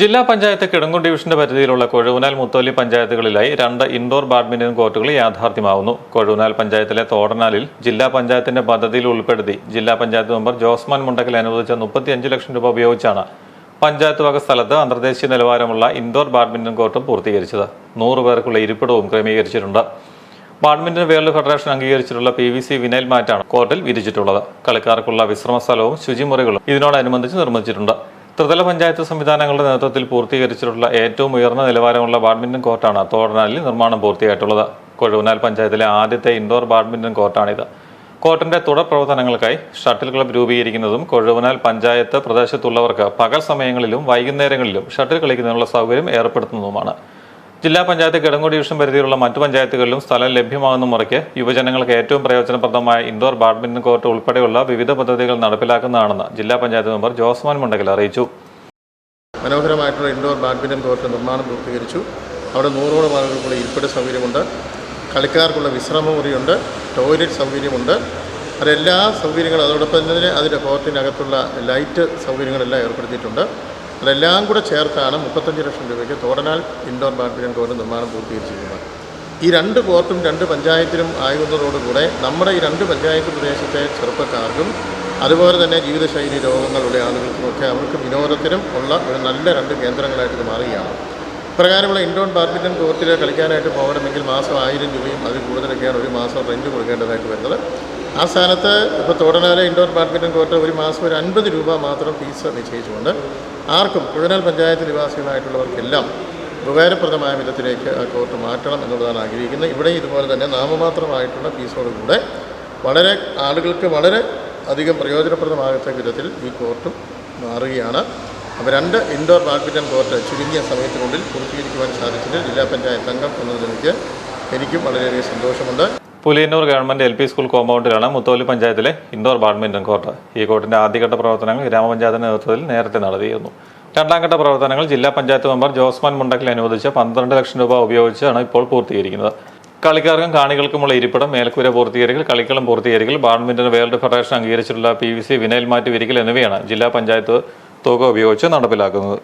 ജില്ലാ പഞ്ചായത്ത് കിടങ്ങൂർ ഡിവിഷന്റെ പരിധിയിലുള്ള കൊഴുവനാൽ മുത്തോലി പഞ്ചായത്തുകളിലായി രണ്ട് ഇൻഡോർ ബാഡ്മിന്റൺ കോർട്ടുകൾ യാഥാർത്ഥ്യമാവുന്നു. കൊഴുവനാൽ പഞ്ചായത്തിലെ തോടനാലിൽ ജില്ലാ പഞ്ചായത്തിന്റെ പദ്ധതിയിൽ ഉൾപ്പെടുത്തി ജില്ലാ പഞ്ചായത്ത് മെമ്പർ ജോസ്മാൻ മുണ്ടക്കൽ അനുവദിച്ച മുപ്പത്തിയഞ്ച് ലക്ഷം രൂപ ഉപയോഗിച്ചാണ് പഞ്ചായത്ത് വക സ്ഥലത്ത് അന്തർദേശീയ നിലവാരമുള്ള ഇൻഡോർ ബാഡ്മിന്റൺ കോർട്ടും പൂർത്തീകരിച്ചത്. നൂറ് പേർക്കുള്ള ഇരിപ്പിടവും ക്രമീകരിച്ചിട്ടുണ്ട്. ബാഡ്മിന്റൺ വേൾഡ് ഫെഡറേഷൻ അംഗീകരിച്ചിട്ടുള്ള പി വി സി വിനൈൽ മാറ്റാണ് കോർട്ടിൽ വിരിച്ചിട്ടുള്ളത് കളിക്കാർക്കുള്ള വിശ്രമ സ്ഥലവും ശുചിമുറികളും ഇതിനോടനുബന്ധിച്ച് നിർമ്മിച്ചിട്ടുണ്ട്. ത്രിതല പഞ്ചായത്ത് സംവിധാനങ്ങളുടെ നേതൃത്വത്തിൽ പൂർത്തീകരിച്ചിട്ടുള്ള ഏറ്റവും ഉയർന്ന നിലവാരമുള്ള ബാഡ്മിന്റൺ കോർട്ടാണ് തോടനാലിൽ നിർമ്മാണം പൂർത്തിയായിട്ടുള്ളത്. കൊഴുവനാൽ പഞ്ചായത്തിലെ ആദ്യത്തെ ഇൻഡോർ ബാഡ്മിന്റൺ കോർട്ടാണിത്. കോർട്ടിന്റെ തുടർ പ്രവർത്തനങ്ങൾക്കായി ഷട്ടിൽ ക്ലബ് രൂപീകരിക്കുന്നതും കൊഴുവനാൽ പഞ്ചായത്ത് പ്രദേശത്തുള്ളവർക്ക് പകൽ സമയങ്ങളിലും വൈകുന്നേരങ്ങളിലും ഷട്ടിൽ കളിക്കുന്നതിനുള്ള സൗകര്യം ഏർപ്പെടുത്തുന്നതുമാണ്. ജില്ലാ പഞ്ചായത്ത് കിടങ്ങൂർ ഡിവിഷൻ പരിധിയിലുള്ള മറ്റു പഞ്ചായത്തുകളിലും സ്ഥലം ലഭ്യമാകുന്ന മുറയ്ക്ക് യുവജനങ്ങൾക്ക് ഏറ്റവും പ്രയോജനപ്രദമായ ഇൻഡോർ ബാഡ്മിന്റൺ കോർട്ട് ഉൾപ്പെടെയുള്ള വിവിധ പദ്ധതികൾ നടപ്പിലാക്കുന്നതാണെന്ന് ജില്ലാ പഞ്ചായത്ത് മെമ്പർ ജോസ്മാൻ മുണ്ടകൽ അറിയിച്ചു. മനോഹരമായിട്ടുള്ള ഇൻഡോർ ബാഡ്മിന്റൺ കോർട്ട് നിർമ്മാണം പൂർത്തീകരിച്ചു. അവിടെ നൂറോളം ആളുകൾക്കുള്ള ഇരിപ്പിട സൗകര്യമുണ്ട്. കളിക്കാർക്കുള്ള വിശ്രമമുറിയുണ്ട്. ടോയ്ലറ്റ് സൗകര്യമുണ്ട്. അതെല്ലാ സൗകര്യങ്ങളും അതോടൊപ്പം തന്നെ അതിന്റെ കോർട്ടിനകത്തുള്ള ലൈറ്റ് സൗകര്യങ്ങളെല്ലാം ഏർപ്പെടുത്തിയിട്ടുണ്ട്. അതെല്ലാം കൂടെ ചേർത്താണ് മുപ്പത്തഞ്ച് ലക്ഷം രൂപയ്ക്ക് തോടനാൽ ഇൻഡോർ ബാഡ്മിന്റൺ കോർട്ട് നിർമ്മാണം പൂർത്തീകരിച്ചിരിക്കുന്നത്. ഈ രണ്ട് കോർട്ടും രണ്ട് പഞ്ചായത്തിലും ആകുന്നതോടുകൂടെ നമ്മുടെ ഈ രണ്ട് പഞ്ചായത്ത് പ്രദേശത്തെ ചെറുപ്പക്കാർക്കും അതുപോലെ തന്നെ ജീവിതശൈലി രോഗങ്ങളുള്ള ആളുകൾക്കുമൊക്കെ അവർക്ക് വിനോദത്തിനും ഉള്ള ഒരു നല്ല രണ്ട് കേന്ദ്രങ്ങളായിട്ട് ഇത് മാറുകയാണ്. ഇപ്രകാരമുള്ള ഇൻഡോർ ബാഡ്മിന്റൺ കോർട്ടിൽ കളിക്കാനായിട്ട് പോകണമെങ്കിൽ മാസം ആയിരം രൂപയും അതിൽ കൂടുതലൊക്കെയാണ് ഒരു മാസം റെന്റ് കൊടുക്കേണ്ടതായിട്ട് വരുന്നത്. ആ സ്ഥാനത്ത് ഇപ്പോൾ തോടനാല ഇൻഡോർ ബാഡ്മിന്റൺ കോർട്ട് ഒരു മാസം ഒരു അൻപത് രൂപ മാത്രം ഫീസ് നിശ്ചയിച്ചുകൊണ്ട് ആർക്കും കുഴനാൽ പഞ്ചായത്ത് നിവാസികളായിട്ടുള്ളവർക്കെല്ലാം ഉപകാരപ്രദമായ വിധത്തിലേക്ക് ആ കോർട്ട് മാറ്റണം എന്നുള്ളതാണ് ആഗ്രഹിക്കുന്നത്. ഇവിടെ ഇതുപോലെ തന്നെ നാമമാത്രമായിട്ടുള്ള ഫീസോടുകൂടെ വളരെ ആളുകൾക്ക് വളരെ അധികം പ്രയോജനപ്രദമാകത്തക്ക വിധത്തിൽ ഈ കോർട്ട് മാറുകയാണ്. അപ്പോൾ രണ്ട് ഇൻഡോർ ബാഡ്മിന്റൺ കോർട്ട് ചുരുങ്ങിയ സമയത്തിനുള്ളിൽ പൂർത്തീകരിക്കുവാൻ സാധിച്ചതിൽ ജില്ലാ പഞ്ചായത്ത് അംഗം എന്ന നിലയ്ക്ക് എനിക്കും വളരെയധികം സന്തോഷമുണ്ട്. Puliyannoor government L P school കോമ്പൗണ്ടിലാണ് Mutholy പഞ്ചായത്തിലെ ഇൻഡോർ ബാഡ്മിന്റൺ കോർട്ട്. ഈ കോർട്ടിന്റെ ആദ്യഘട്ട പ്രവർത്തനങ്ങൾ ഗ്രാമപഞ്ചായത്തിന്റെ നേതൃത്വത്തിൽ നേരത്തെ നടത്തിയിരുന്നു. രണ്ടാം ഘട്ട പ്രവർത്തനങ്ങൾ ജില്ലാ പഞ്ചായത്ത് മെമ്പർ ജോസ്മാൻ മുണ്ടക്കിൽ അനുവദിച്ച പന്ത്രണ്ട് ലക്ഷം രൂപ ഉപയോഗിച്ചാണ് ഇപ്പോൾ പൂർത്തീകരിക്കുന്നത്. കളിക്കാർക്കും കാണികൾക്കുമുള്ള ഇരിപ്പിടം മേൽക്കൂര പൂർത്തീകരിക്കൽ കളിക്കളം പൂർത്തീകരിക്കൽ ബാഡ്മിന്റൺ വേൾഡ് ഫെഡറേഷൻ അംഗീകരിച്ചിട്ടുള്ള പി വി സി വിനയൽ മാറ്റി വിരിക്കൽ എന്നിവയാണ് ജില്ലാ പഞ്ചായത്ത് തുക ഉപയോഗിച്ച് നടപ്പിലാക്കുന്നത്.